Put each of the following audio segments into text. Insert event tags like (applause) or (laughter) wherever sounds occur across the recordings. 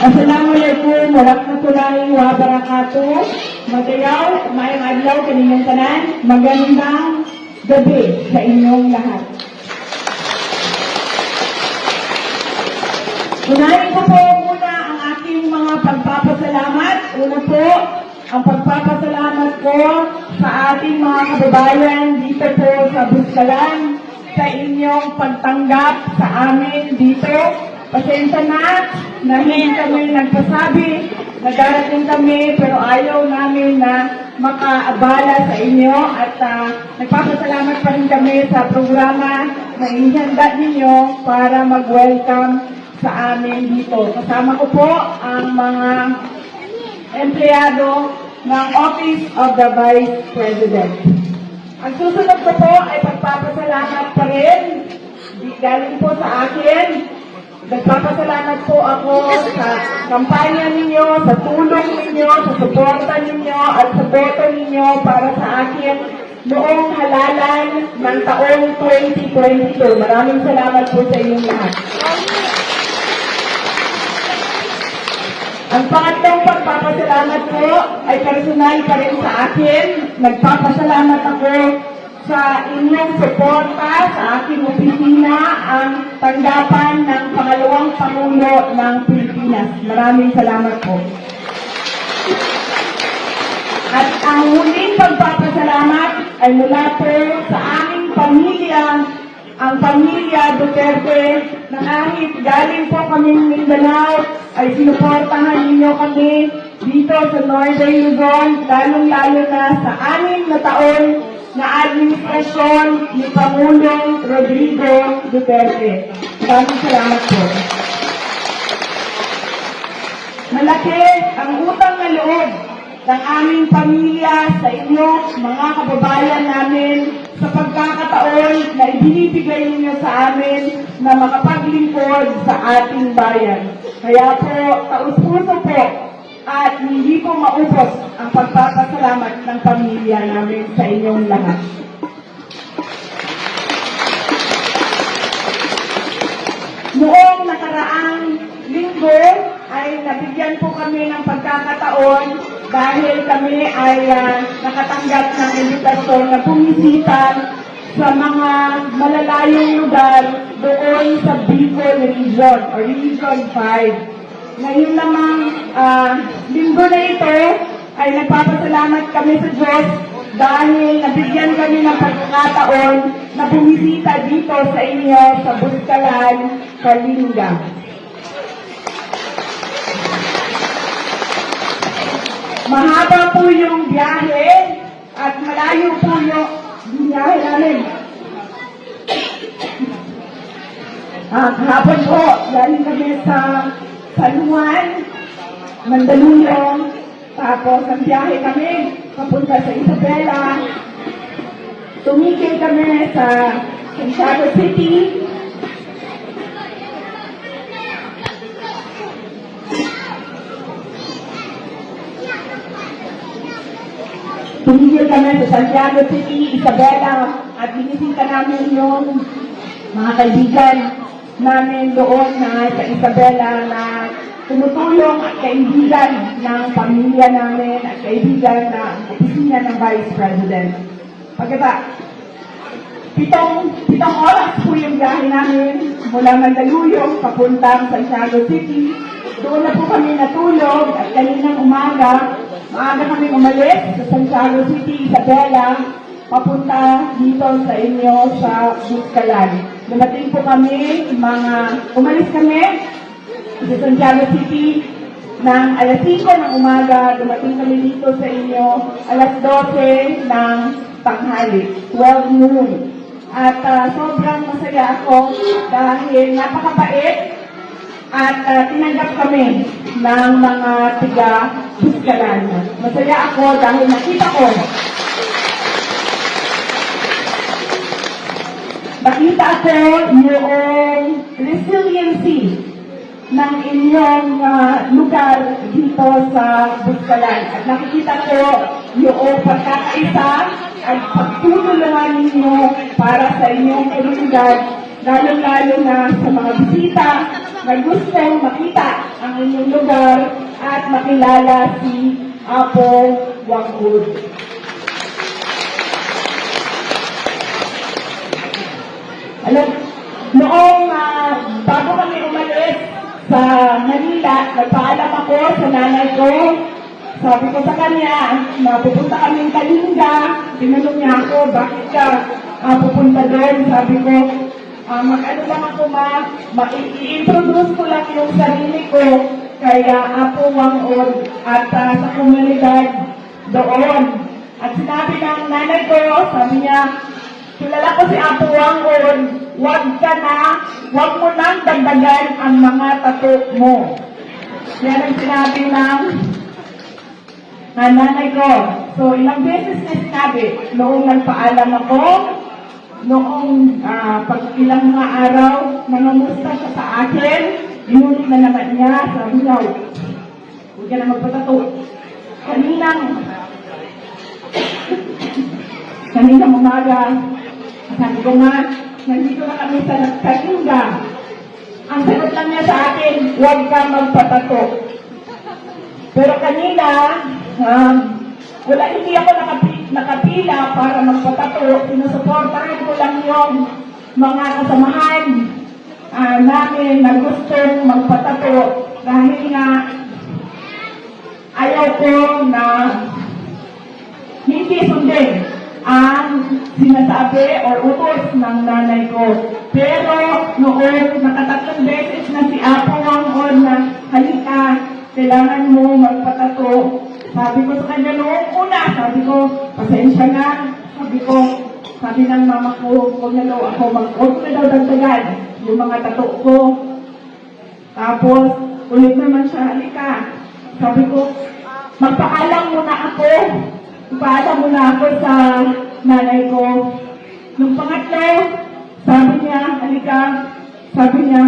Assalamualaikum warahmatullahi wabarakatuh. Magayaw, maayong adlaw kaninyong tanan. Magandang gabi sa inyong lahat. Unahin ko po muna ang aking mga pagpapasalamat. Una po, ang pagpapasalamat ko sa ating mga kababayan dito po sa Buskalan sa inyong pagtanggap sa amin dito. Pasensya na, nahin kami nagpasabi na darating kami pero ayaw namin na makaabala sa inyo at ah, nagpapasalamat pa rin kami sa programa na inihanda ninyo para mag-welcome sa amin dito. Kasama ko po ang mga empleyado ng Office of the Vice President. Ang susunod ko po ay pagpapasalamat pa rin, galing po sa akin. Nagpapasalamat po ako sa kampanya ninyo, sa tulong ninyo, sa suporta ninyo, at sa boto ninyo para sa akin noong halalan ng taong 2022. Maraming salamat po sa inyong lahat. Ang pangatlong pagpapasalamat ko ay personal pa rin sa akin. Nagpapasalamat ako sa inyong suporta sa aking opisina ang tanggapan ng pangalawang Pangulo ng Pilipinas. Maraming salamat po. At ang huling pagpapasalamat ay mula po sa aming pamilya, ang pamilya Duterte, na kahit galing po kami Mindanao, ay sinuportahan ninyo kami dito sa Northern Luzon, lalong-lalo na sa anim na taon na administrasyon ni Pangulong Rodrigo Duterte. Maraming salamat po. Malaki ang utang na loob ng aming pamilya sa inyo, mga kababayan namin, sa pagkakataon na ibinibigay ninyo sa amin na makapaglingkod sa ating bayan. Kaya po, taus-puso po at hindi po maubos ang pagpapasalamat ng pamilya namin sa inyong lahat. Noong nakaraang linggo ay nabigyan po kami ng pagkakataon dahil kami ay ah, nakatanggap ng imbitasyon na bumisita sa mga malalayong lugar doon sa Bicol Region or Region 5. Ngayon namang ah, linggo na ito ay nagpapasalamat kami sa Diyos dahil nabigyan kami ng pagkakataon na bumisita dito sa inyo sa Buskalan, Kalinga. Mahaba po yung biyahe at malayo po yung biyahe namin. Ah, kahapon po, galing kami sa San Juan, Mandaluyong, tapos ang biyahe kami papunta sa Isabela. Tumikil kami sa Santiago City. Tumigil kami sa Santiago City, Isabela, at binisita namin yung mga kaibigan namin doon na sa Isabela na tumutulong at kaibigan ng pamilya namin at kaibigan ng opisina ng Vice President. Pagkata, pitong, pitong oras po yung biyahe namin mula Mandaluyong papuntang Santiago City. Doon na po kami natulog at kaninang umaga, maaga kami umalis sa Santiago City, Isabela, papunta dito sa inyo sa Buskalan. Dumating po kami, mga, umalis kami sa Santiago City ng alas 5 ng umaga, dumating kami dito sa inyo alas 12 ng tanghali, 12 noon. At ah, sobrang masaya ako dahil napakabait at ah, tinanggap kami ng mga tiga Buskalan. Masaya ako dahil nakita ko nakita ko yung resiliency ng inyong ah, lugar dito sa Buskalan. At nakikita ko yung pagkakaisa at pagtutulungan ninyo para sa inyong komunidad, lalo-lalo na sa mga bisita na gustong makita ang inyong lugar at makilala si Apo Wangud. Alam, noong ah, bago kami umalis sa Manila, nagpaalam ako sa nanay ko. Sabi ko sa kanya, na pupunta kami Kalinga. Tinanong niya ako, bakit ka ah, pupunta doon? Sabi ko, ah, mag-ano lang ako ma, ma- i-introduce ko lang yung sarili ko kaya Apo Wangod at ah, sa komunidad doon. At sinabi ng nanay ko, sabi niya, Kilala ko si Apo Wangod, huwag ka na, huwag mo nang dagdagan ang mga tato mo. Yan ang sinabi ng nanay ko. So, ilang beses na sinabi, noong nagpaalam ako, noong ah, pag ilang mga araw, nangamusta siya sa akin, inulit na naman niya, sabi niya, huwag ka na magpatato. Kaninang, (coughs) kaninang umaga, sabi ko nga, nandito na kami sa Kalinga. Ang sagot lang niya sa akin, huwag ka magpatato. Pero kanina, um, wala hindi ako nakapi, nakapila para magpatato. Sinusuportahan ko lang yung mga kasamahan ah, namin na gustong magpatato dahil nga ayaw ko na hindi sundin ang sinasabi or utos ng nanay ko. Pero noon, nakatatlong beses na si Apo Wangon na halika, kailangan mo magpatato. Sabi ko sa kanya noong una, sabi ko, pasensya na. Sabi ko, sabi ng mama ko, huwag na daw ako mag, huwag na daw dagdagan yung mga tato ko. Tapos, ulit naman siya, halika. Sabi ko, magpaalam muna ako. Magpaalam muna ako sa nanay ko. Nung pangatlo, sabi niya, halika, sabi niya,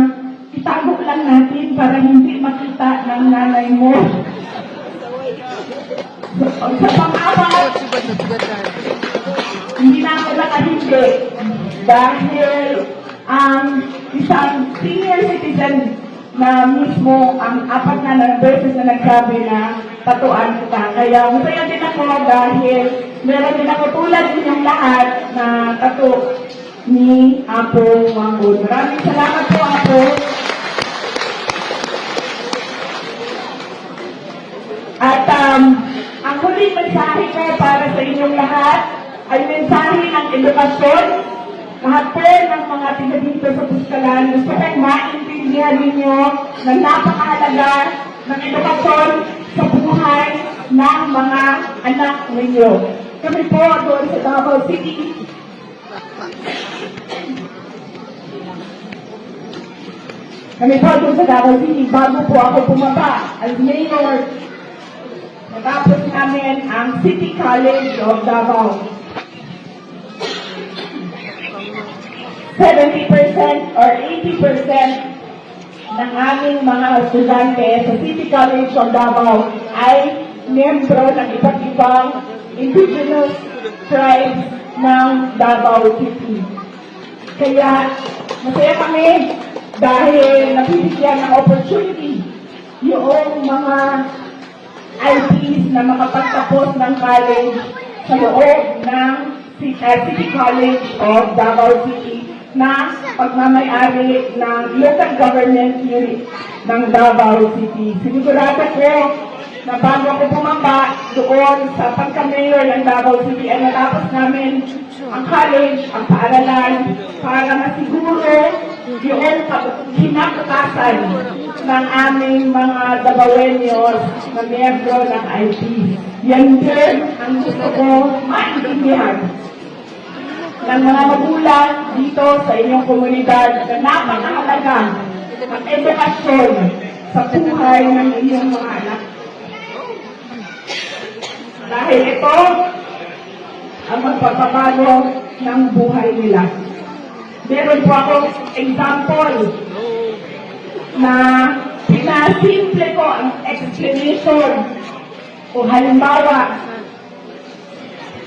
itago lang natin para hindi makita ng nanay mo. Sa, sa pang-apat, hindi na ako nakahindi dahil ang isang senior citizen na mismo ang apat na na beses na nagsabi na tatuan kita. Kaya masaya din ako dahil meron din ako tulad ninyong lahat na tato ni Apo Wangud. Maraming salamat po Apo. At um, ang huling mensahe ko para sa inyong lahat ay mensahe ng edukasyon. Lahat po ng mga tiga dito sa Puskalan, gusto kong maintindihan ninyo na napakahalaga ng edukasyon sa buhay ng mga anak ninyo. Kami po doon sa Davao City, kami po doon sa Davao City, bago po ako bumaba as mayor. Natapos namin ang City College of Davao. 70% or 80% ng aming mga estudyante sa City College of Davao ay miyembro ng iba't ibang indigenous tribes ng Davao City. Kaya masaya kami dahil nabibigyan ng opportunity yung mga IPs na makapagtapos ng college sa loob ng Ci- City College of Davao City na pagmamayari ng local government unit ng Davao City. Sinigurado ko na bago ako bumaba doon sa pagka-mayor ng Davao City ay natapos namin ang college, ang paaralan para masiguro yung kinabukasan ng aming mga Davaoenos na miyembro ng IP. Yan din ang gusto ko maintindihan ng mga magulang dito sa inyong komunidad na napakahalaga ang edukasyon sa buhay ng inyong mga anak. Dahil ito ang magpapabago ng buhay nila. Meron po ako example na pinasimple ko ang explanation o halimbawa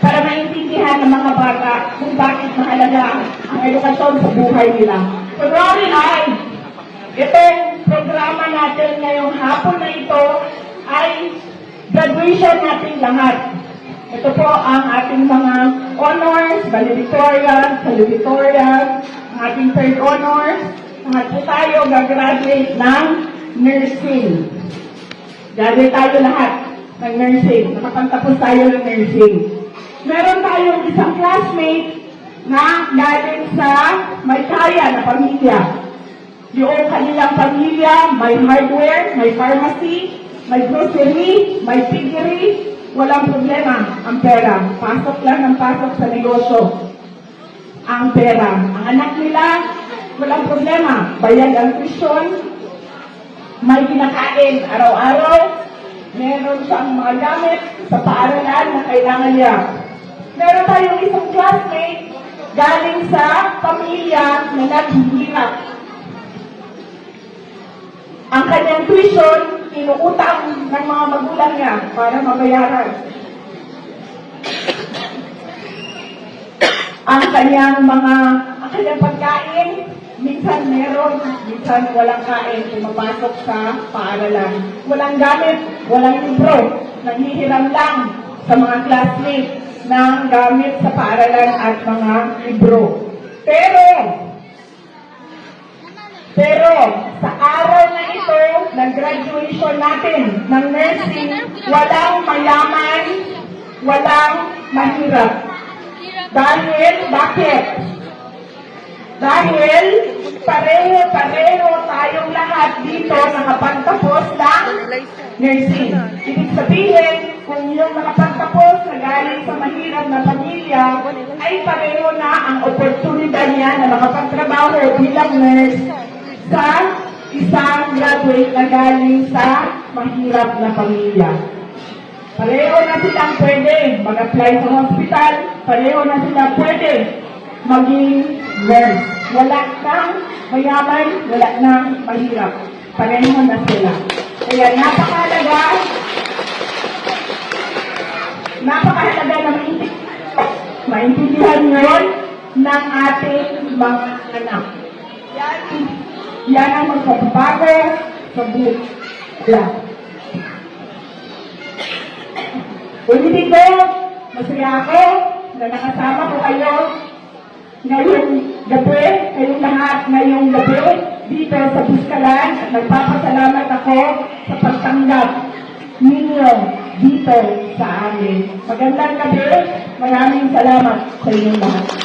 para maintindihan ng mga bata kung bakit mahalaga ang edukasyon sa buhay nila. February 9, itong programa natin ngayong hapon na ito ay graduation natin lahat. Ito po ang ating mga honors, valedictorian, salutatorian, ang ating third honors. Lahat po tayo gagraduate ng nursing. Graduate tayo lahat ng nursing. Nakapagtapos tayo ng nursing. Meron tayong isang classmate na galing sa may kaya na pamilya. Yung kanilang pamilya, may hardware, may pharmacy, may grocery, may piggery, walang problema ang pera. Pasok lang ng pasok sa negosyo. Ang pera. Ang anak nila, walang problema. Bayad ang tuition, may kinakain araw-araw, meron siyang mga gamit sa paaralan na kailangan niya. Meron tayong isang classmate galing sa pamilya na naghihirap. Ang kanyang tuition, inuutang ng mga magulang niya para mabayaran. Ang kanyang mga, ang kanyang pagkain, minsan meron, minsan walang kain, pumapasok sa paaralan. Walang gamit, walang libro, nanghihiram lang sa mga classmates ng gamit sa paaralan at mga libro. Pero, pero sa araw na ito, ng graduation natin ng nursing, walang mayaman, walang mahirap. Dahil, bakit? Dahil pareho-pareho tayong lahat dito nakapagtapos ng nursing. Ibig sabihin, kung yung nakapagtapos na galing sa mahirap na pamilya, ay pareho na ang oportunidad niya na makapagtrabaho bilang nurse sa isang graduate na galing sa mahirap na pamilya. Pareho na silang pwede mag-apply sa hospital, pareho na silang pwede maging nurse. Wala nang mayaman, wala nang mahirap. Pareho na sila. Kaya napakahalaga, napakahalaga na maintindihan ngayon ng ating mga anak. Yan, yan ang magpapabago sa buhay. Ulitin ko, masaya ako na nakasama ko kayo ngayong gabi, kayong lahat ngayong gabi dito sa Buskalan at nagpapasalamat ako sa pagtanggap ninyo dito sa amin. Magandang gabi, maraming salamat sa inyong lahat.